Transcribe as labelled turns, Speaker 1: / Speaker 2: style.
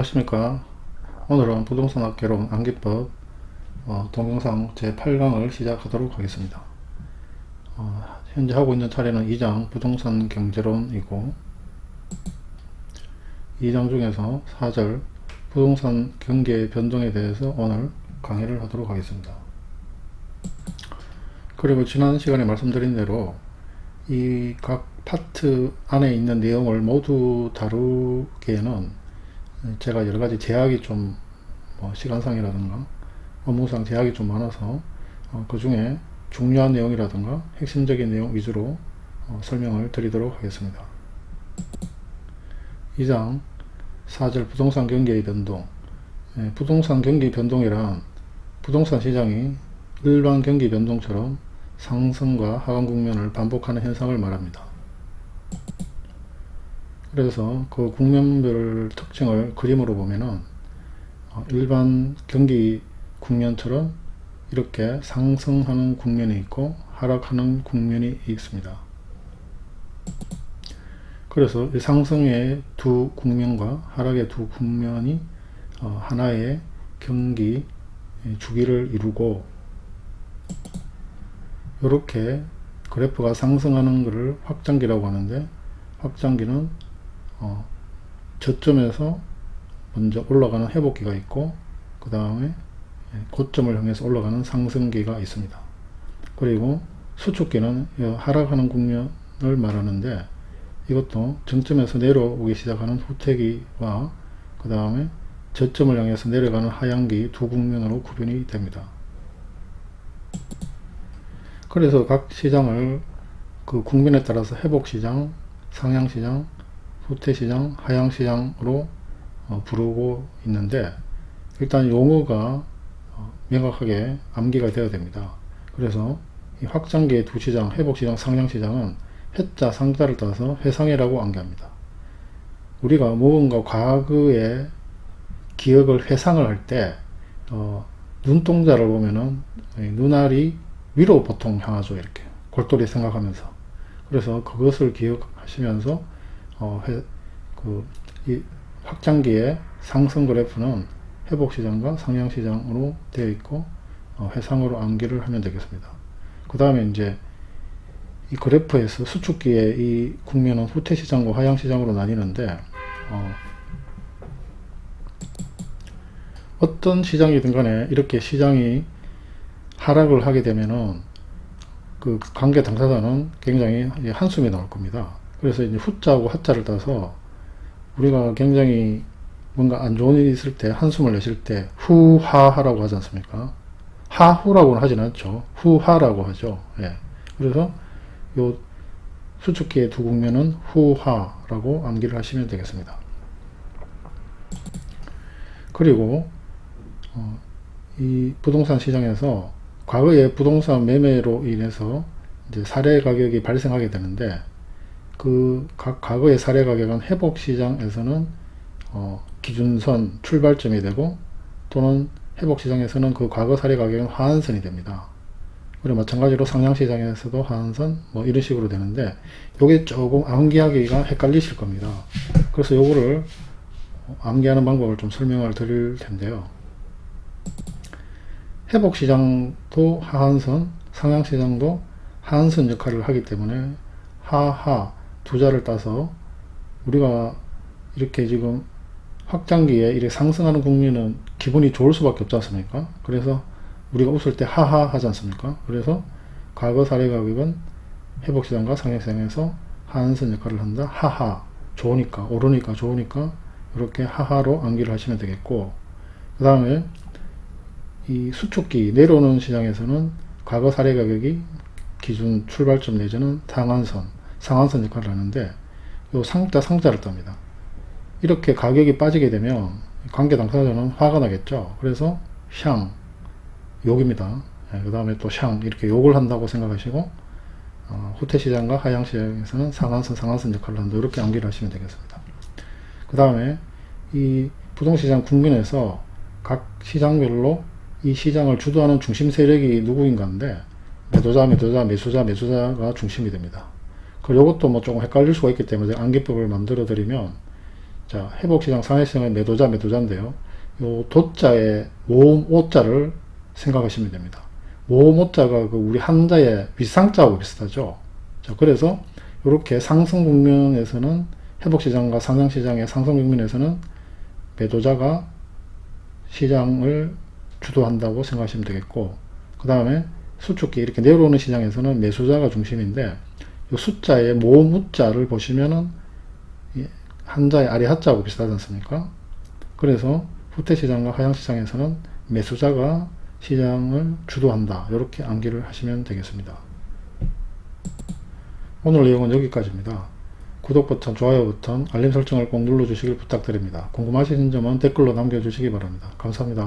Speaker 1: 안녕하십니까? 오늘은 부동산 학개론 암기법 어, 동영상 제8강을 시작하도록 하겠습니다. 어, 현재 하고 있는 차례는 2장 부동산 경제론이고 2장 중에서 4절 부동산 경계 변동에 대해서 오늘 강의를 하도록 하겠습니다. 그리고 지난 시간에 말씀드린 대로 이 각 파트 안에 있는 내용을 모두 다루기에는 제가 여러 가지 제약이 좀, 뭐 시간상이라든가 업무상 제약이 좀 많아서 어, 그 중에 중요한 내용이라든가 핵심적인 내용 위주로 어, 설명을 드리도록 하겠습니다. 2장 4절 부동산 경기의 변동 예, 부동산 경기 변동이란 부동산 시장이 일반 경기 변동처럼 상승과 하강 국면을 반복하는 현상을 말합니다. 그래서 그 국면별 특징을 그림으로 보면은 어, 일반 경기 국면처럼 이렇게 상승하는 국면이 있고 하락하는 국면이 있습니다. 그래서 이 상승의 두 국면과 하락의 두 국면이 어, 하나의 경기 주기를 이루고 이렇게 그래프가 상승하는 것을 확장기라고 하는데 확장기는 어, 저점에서 먼저 올라가는 회복기가 있고 그 다음에 고점을 향해서 올라가는 상승기가 있습니다. 그리고 수축기는 하락하는 국면을 말하는데 이것도 정점에서 내려오기 시작하는 후퇴기와 그 다음에 저점을 향해서 내려가는 하향기 두 국면으로 구분이 됩니다. 그래서 각 시장을 그 국면에 따라서 회복시장, 상향시장, 후퇴시장, 하향시장으로 어, 부르고 있는데 일단 용어가 어, 명확하게 암기가 되어야 됩니다. 그래서 이 확장기의 두 시장, 회복시장, 상향시장은 해자, 상자를 따서 회상이라고 암기합니다. 우리가 무언가 과거의 기억을 회상을 할 때, 어, 눈동자를 보면은 눈알이 위로 보통 향하죠. 이렇게. 골똘히 생각하면서. 그래서 그것을 기억하시면서 어, 회, 그, 이 확장기의 상승 그래프는 회복 시장과 상향 시장으로 되어 있고 어, 회상으로 암기를 하면 되겠습니다. 그 다음에 이제 이 그래프에서 수축기의 이 국면은 후퇴 시장과 하향 시장으로 나뉘는데 어, 어떤 시장이든 간에 이렇게 시장이 하락을 하게 되면은 그 관계 당사자는 굉장히 한숨이 나올 겁니다. 그래서 이제 후자하고 하자를 따서 우리가 굉장히 뭔가 안 좋은 일이 있을 때 한숨을 내쉴 때 후하하라고 하지 않습니까? 하후라고는 하진 않죠. 후하라고 하죠. 예. 그래서 요 수축기의 두 국면은 후하라고 암기를 하시면 되겠습니다. 그리고 어, 이 부동산 시장에서 과거에 부동산 매매로 인해서 이제 사례 가격이 발생하게 되는데 그 각 과거의 사례 가격은 회복 시장에서는 어, 기준선 출발점이 되고 또는 회복 시장에서는 그 과거 사례 가격은 하한선이 됩니다. 그리고 마찬가지로 상향 시장에서도 하한선 뭐 이런 식으로 되는데 요게 조금 암기하기가 헷갈리실 겁니다. 그래서 요거를 암기하는 방법을 좀 설명을 드릴 텐데요. 회복 시장도 하한선, 상향 시장도 하한선 역할을 하기 때문에 하하 두 자를 따서 우리가 이렇게 지금 확장기에 이렇게 상승하는 국민은 기분이 좋을 수밖에 없지 않습니까? 그래서 우리가 웃을 때 하하 하지 않습니까? 그래서 과거 사례 가격은 회복시장과 상향시장에서 하한선 역할을 한다. 하하. 좋으니까, 오르니까, 좋으니까, 이렇게 하하로 암기를 하시면 되겠고, 그 다음에 이 수축기, 내려오는 시장에서는 과거 사례 가격이 기준 출발점 내지는 상한선, 상한선 역할을 하는데, 요 상자, 상자를 떱니다. 이렇게 가격이 빠지게 되면 관계 당사자는 화가 나겠죠. 그래서 샹, 욕입니다. 예, 그 다음에 또 샹, 이렇게 욕을 한다고 생각하시고, 어, 후퇴 시장과 하향 시장에서는 상한선, 상한선 역할을 한다. 이렇게 암기를 하시면 되겠습니다. 그 다음에 이 부동시장 국민에서 각 시장별로 이 시장을 주도하는 중심 세력이 누구인가인데, 매도자, 매도자, 매수자, 매수자가 중심이 됩니다. 그리고 이것도 뭐 조금 헷갈릴 수가 있기 때문에 암기법을 만들어 드리면, 자, 회복시장, 상해시장의 매도자, 매도자인데요. 요 도자의 모음 오자를 생각하시면 됩니다. 모음 오자가 그 우리 한자의 윗상자하고 비슷하죠. 자, 그래서 이렇게 상승 국면에서는 회복시장과 상장시장의 상승 국면에서는 매도자가 시장을 주도한다고 생각하시면 되겠고, 그 다음에 수축기 이렇게 내려오는 시장에서는 매수자가 중심인데, 이 숫자의 모음 우자를 보시면은 이 한자의 아리 하자하고 비슷하지 않습니까? 그래서 후퇴시장과 하향시장에서는 매수자가 시장을 주도한다. 이렇게 암기를 하시면 되겠습니다. 오늘 내용은 여기까지입니다. 구독 버튼, 좋아요 버튼, 알림 설정을 꼭 눌러주시길 부탁드립니다. 궁금하신 점은 댓글로 남겨주시기 바랍니다. 감사합니다.